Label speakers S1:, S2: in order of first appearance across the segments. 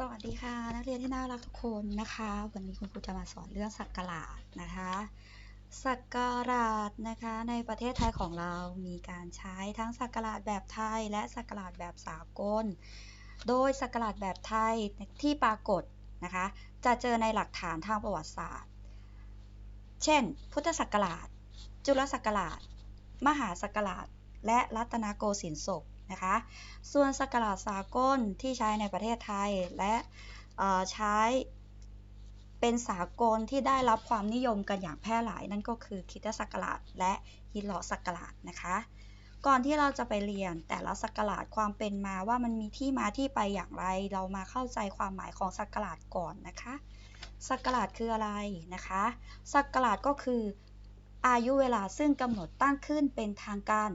S1: สวัสดีค่ะ นักเรียนที่น่ารักทุกคนนะคะ วันนี้คุณครูจะมาสอนเรื่องสักการะนะคะสักการะนะคะ ในประเทศไทยของเรามีการใช้ทั้งสักการะแบบไทย และสักการะแบบสากล โดยสักการะแบบไทยที่ปรากฏนะคะ จะเจอในหลักฐานทางประวัติศาสตร์ เช่น พุทธศักราช จุลศักราช มหาศักราช และรัตนโกสินทร์ศก นะคะ ส่วนสักการะสากลที่ใช้ในประเทศไทยและใช้เป็นสากลที่ได้รับความนิยมกันอย่างแพร่หลายนั่นก็คือคิตศักราชและฮิโลศักราชนะคะ ก่อนที่เราจะไปเรียนแต่ละศักราชความเป็นมาว่ามันมีที่มาที่ไปอย่างไร เรามาเข้าใจความหมายของศักราชก่อนนะคะศักราชคืออะไรนะคะศักราชก็คืออายุเวลาซึ่งกำหนดตั้งขึ้นเป็นทางการ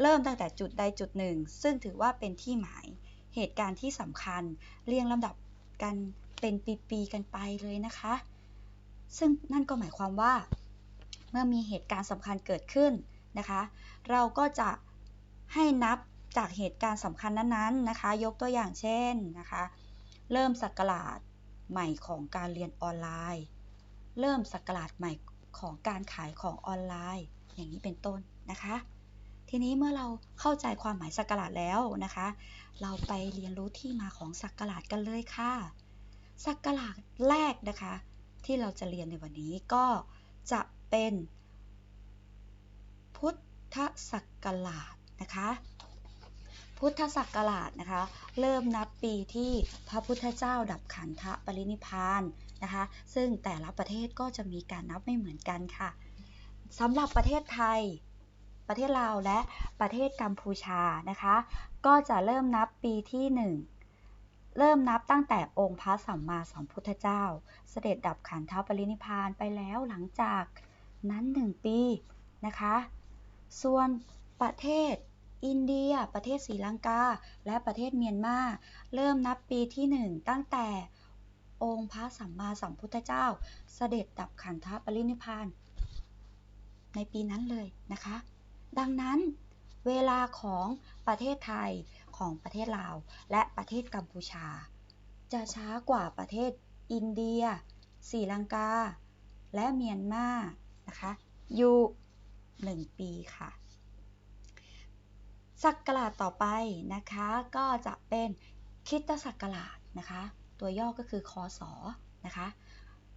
S1: เริ่มตั้งแต่จุดใดจุดหนึ่ง ซึ่งถือว่าเป็นที่หมายเหตุการณ์ที่สำคัญ เรียงลำดับกันเป็นปีๆกันไปเลยนะคะ ซึ่งนั่นก็หมายความว่า เมื่อมีเหตุการณ์สำคัญเกิดขึ้นนะคะ เราก็จะให้นับจากเหตุการณ์สำคัญนั้นๆนะคะ ยกตัวอย่างเช่นนะคะ เริ่มสักราชใหม่ของการเรียนออนไลน์ เริ่มสักราชใหม่ของการขายของออนไลน์ อย่างนี้เป็นต้นนะคะ ทีนี้เมื่อเราเข้าใจความหมายสักการะแล้วนะคะ เราไปเรียนรู้ที่มาของสักการะกันเลยค่ะสักการะแรกนะคะ ที่เราจะเรียนในวันนี้ก็จะเป็น พุทธศักราชนะคะ พุทธศักราชนะคะ เริ่มนับปีที่พระพุทธเจ้าดับขันธปรินิพานนะคะ ซึ่งแต่ละประเทศก็จะมีการนับไม่เหมือนกันค่ะสำหรับประเทศไทย ประเทศลาวและประเทศกัมพูชานะคะ ก็จะเริ่มนับปีที่ 1 เริ่มนับตั้งแต่องค์พระสัมมาสัมพุทธเจ้า เสด็จดับขันธปรินิพานไปแล้วหลังจากนั้น 1 ปีนะคะ ส่วนประเทศอินเดีย ประเทศศรีลังกา และประเทศเมียนมา เริ่มนับปีที่ 1 ตั้งแต่องค์พระสัมมาสัมพุทธเจ้า เสด็จดับขันธปรินิพานในปีนั้นเลยนะคะ ดังนั้นเวลาของประเทศไทยของประเทศลาว และประเทศกัมพูชา จะช้ากว่าประเทศอินเดียศรีลังกา และเมียนมานะคะอยู่1ปีค่ะศักราชต่อไปนะคะก็จะเป็นคิตศักราชนะคะ ตัวย่อก็คือคอสอนะคะ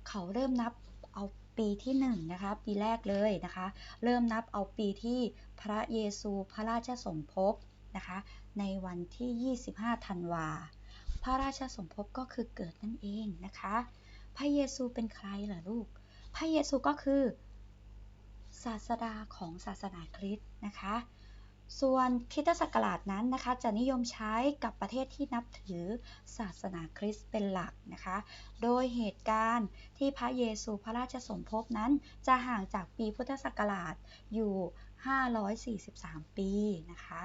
S1: เขาเริ่มนับเอา ปีที่1นนะคะ ปีแรกเลยนะคะ เริ่มนับเอาปีที่พระเยซูพระราชสมภพนะคะ ในวันที่ 25 ธันวา พระราชสมภพก็คือเกิดนั่นเองนะคะ พระเยซูเป็นใครล่ะลูก พระเยซูก็คือศาสดาของศาสนาคริสต์นะคะ ส่วนคิตศักราชนั้นนะคะ จะนิยมใช้กับประเทศที่นับถือศาสนาคริสต์เป็นหลักนะคะ โดยเหตุการณ์ที่พระเยซูพระราชสมภพนั้น จะห่างจากปีพุทธศักราชอยู่ 543 ปีนะคะ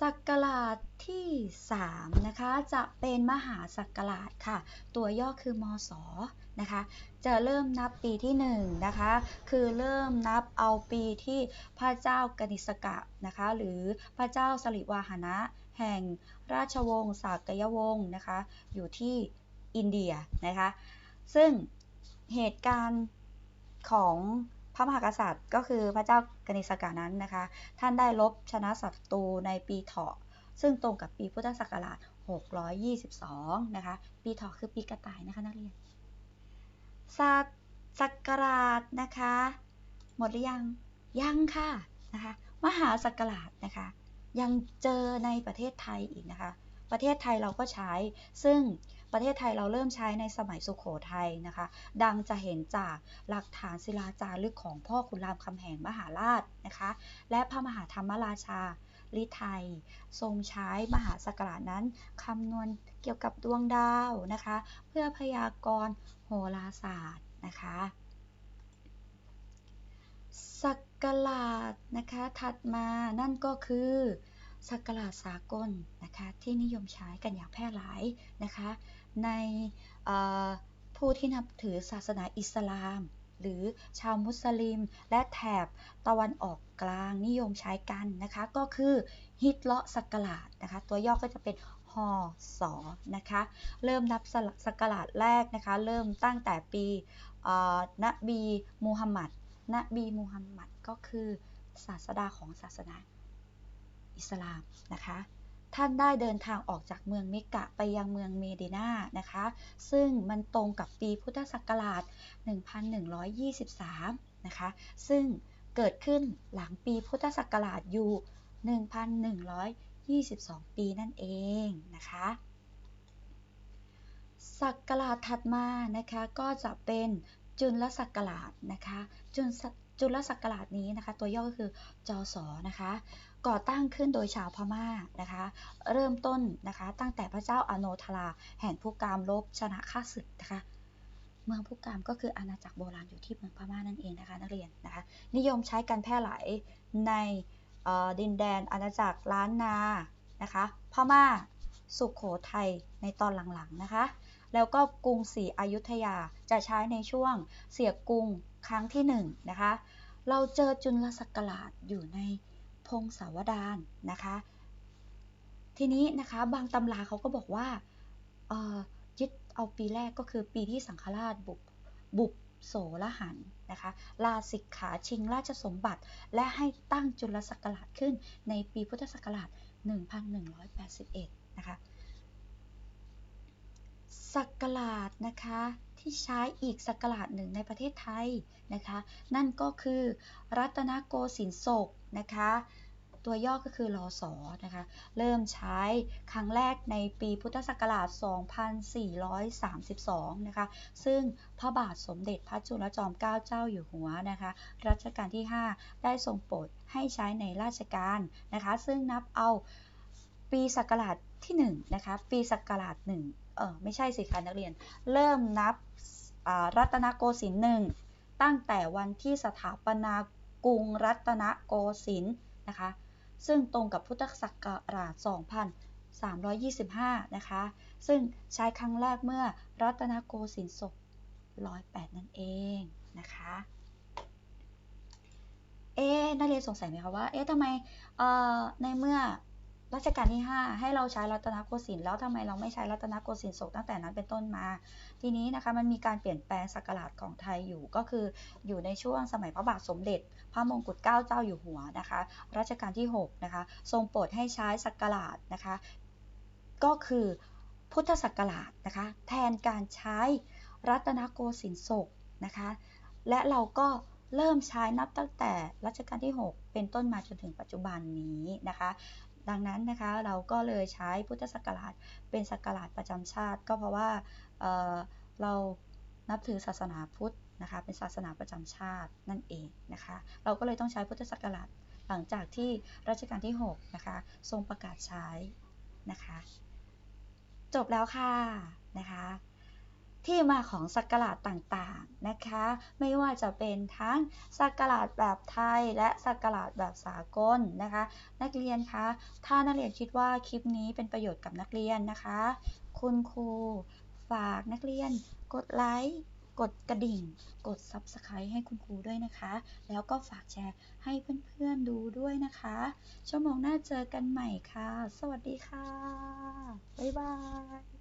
S1: สักราชที่3นะคะจะเป็นมหาสักราชค่ะ ตัวย่อคือมศ นะคะ จะเริ่มนับปีที่1นะคะ คือเริ่มนับเอาปีที่พระเจ้ากนิสกะนะคะ หรือพระเจ้าสลิวาหนะแห่งราชวงศ์สากยวงศ์นะคะ อยู่ที่อินเดียนะคะ ซึ่งเหตุการณ์ของพระมหากษัตริย์ก็คือพระเจ้ากนิสกานั้นนะคะ ท่านได้ลบชนะศัตรูในปีเถาะ ซึ่งตรงกับปีพุทธศักราช 622 นะคะ ปีเถาะคือปีกระต่ายนะคะนักเรียน ศักราชนะคะ หมดหรือยัง ยังค่ะนะคะ มหาศักราชนะคะ ยังเจอในประเทศไทยอีกนะคะ ประเทศไทยเราก็ใช้ ซึ่งประเทศไทยเราเริ่มใช้ในสมัยสุขโขทัยนะคะ ดังจะเห็นจากหลักฐานศิลาจารึกของพ่อขุนรามคำแหงมหาราชนะคะ และพระมหาธรรมราชา ลิไทยทรงใช้มหาสกราชนั้นคำนวณเกี่ยวกับดวงดาวนะคะ เพื่อพยากรณ์โหราศาสตร์นะคะสักราชนะคะถัดมานั่นก็คือสักราชสากลนะคะที่นิยมใช้กันอย่างแพร่หลายนะคะในผู้ที่นับถือศาสนาอิสลาม หรือชาวมุสลิม และแถบตะวันออกกลางนิยมใช้กันนะคะ ก็คือฮิตเลาะสักราชนะคะ ตัวย่อก็จะเป็นฮศนะคะ เริ่มนับศักราชแรกนะคะ เริ่มตั้งแต่ปีนบีมูฮัมหมัดนบีมูฮัมหมัดก็คือศาสดาของศาสนาอิสลามนะคะ ท่านได้เดินทางออกจากเมืองเมกะไปยังเมืองเมดินานะคะ ซึ่งมันตรงกับปีพุทธศักราช 1123 นะคะ ซึ่งเกิดขึ้นหลังปีพุทธศักราชอยู่ 1122 ปีนั่นเองนะคะศักราชถัดมานะคะก็จะเป็นจุลศักราชนะคะจุลจุลศักราชนี้นะคะ ตัวย่อก็คือจอสอนะคะ ก่อตั้งขึ้นโดยชาวพม่านะคะ เริ่มต้นนะคะ ตั้งแต่พระเจ้าอโนทราแห่งผู้กามลบชนะข้าศึกนะคะ เมืองผู้กามก็คืออาณาจักรโบราณอยู่ที่เมืองพม่านั่นเองนะคะ นักเรียนนะคะ นิยมใช้กันแพร่หลายในดินแดนอาณาจักรล้านนานะคะพม่าสุขโขทัยในตอนหลังๆนะคะ แล้วก็กรุงศรีอยุธยาจะใช้ในช่วงเสียกรุงครั้งที่1นนะคะ เราเจอจุลศักราชอยู่ใน พงศาวดารนะคะ ทีนี้นะคะบางตำราเขาก็บอกว่ายึดเอาปีแรกก็คือปีที่สังฆราชบุบบุบโสลหันนะคะลาสิกขาชิงราชสมบัติ และให้ตั้งจุลศักราชขึ้นในปีพุทธศักราช 1181 นะคะศักราชนะคะ ที่ใช้อีกศักราชหนึ่งในประเทศไทยนะคะ นั่นก็คือรัตนโกสินทร์ศกนะคะ ตัวย่อก็คือรอสอนะคะ เริ่มใช้ครั้งแรกในปีพุทธศักราช 2432 นะคะ ซึ่งพระบาทสมเด็จพระจุลจอมเกล้าเจ้าอยู่หัวนะคะ รัชกาลที่ 5 ได้ทรงโปรดให้ใช้ในราชการนะคะ ซึ่งนับเอา ปีศักราชที่1นะคะ ปีศักราช1เออไม่ใช่สิคะนักเรียน เริ่มนับรัตนโกสินทร์หนึ่งตั้งแต่วันที่สถาปนากรุงรัตนโกสินทร์นะคะ ซึ่งตรงกับพุทธศักราช 2325 นะคะ ซึ่งใช้ครั้งแรกเมื่อรัตนโกสินทร์ศก108 นั่นเองนะคะเอ๊นักเรียนสงสัยไหมคะว่า เอ๊ะทำไมในเมื่อ รัชกาลที่ 5 ให้เราใช้รัตนโกสินทร์แล้วทำไมเราไม่ใช้รัตนโกสินทร์ศกตั้งแต่นั้นเป็นต้นมา ทีนี้นะคะมันมีการเปลี่ยนแปลงศักราชของไทยอยู่ก็คืออยู่ในช่วงสมัยพระบาทสมเด็จ พระมงกุฎเกล้าเจ้าอยู่หัวนะคะรัชกาลที่6นะคะทรงโปรดให้ใช้ศักราชนะคะก็คือพุทธศักราชนะคะแทนการใช้รัตนโกสินทร์ศกนะคะและเราก็เริ่มใช้นับตั้งแต่รัชกาลที่ 6 เป็นต้นมาจนถึงปัจจุบันนี้นะคะ ดังนั้นนะคะเราก็เลยใช้พุทธศักราชเป็นศักราชประจำชาติ ก็เพราะว่าเเรานับถือศาสนาพุทธนะคะเป็นศาสนาประจำชาตินั่นเองนะคะเราก็เลยต้องใช้พุทธศักราชหลังจากที่รัชกาลที่6นะคะทรงประกาศใช้นะคะจบแล้วค่ะนะคะ ที่มาของสักราชต่างๆนะคะ ไม่ว่าจะเป็นทั้งสักราชแบบไทยและสักราชแบบสากลนะคะ นักเรียนคะ ถ้านักเรียนคิดว่าคลิปนี้เป็นประโยชน์กับนักเรียนนะคะ คุณครูฝากนักเรียน กดไลค์กดกระดิ่ง กด Subscribe ให้คุณครูด้วยนะคะ แล้วก็ฝากแชร์ให้เพื่อนๆดูด้วยนะคะ ชั่วโมงหน้าเจอกันใหม่ค่ะ สวัสดีค่ะ บ๊ายบาย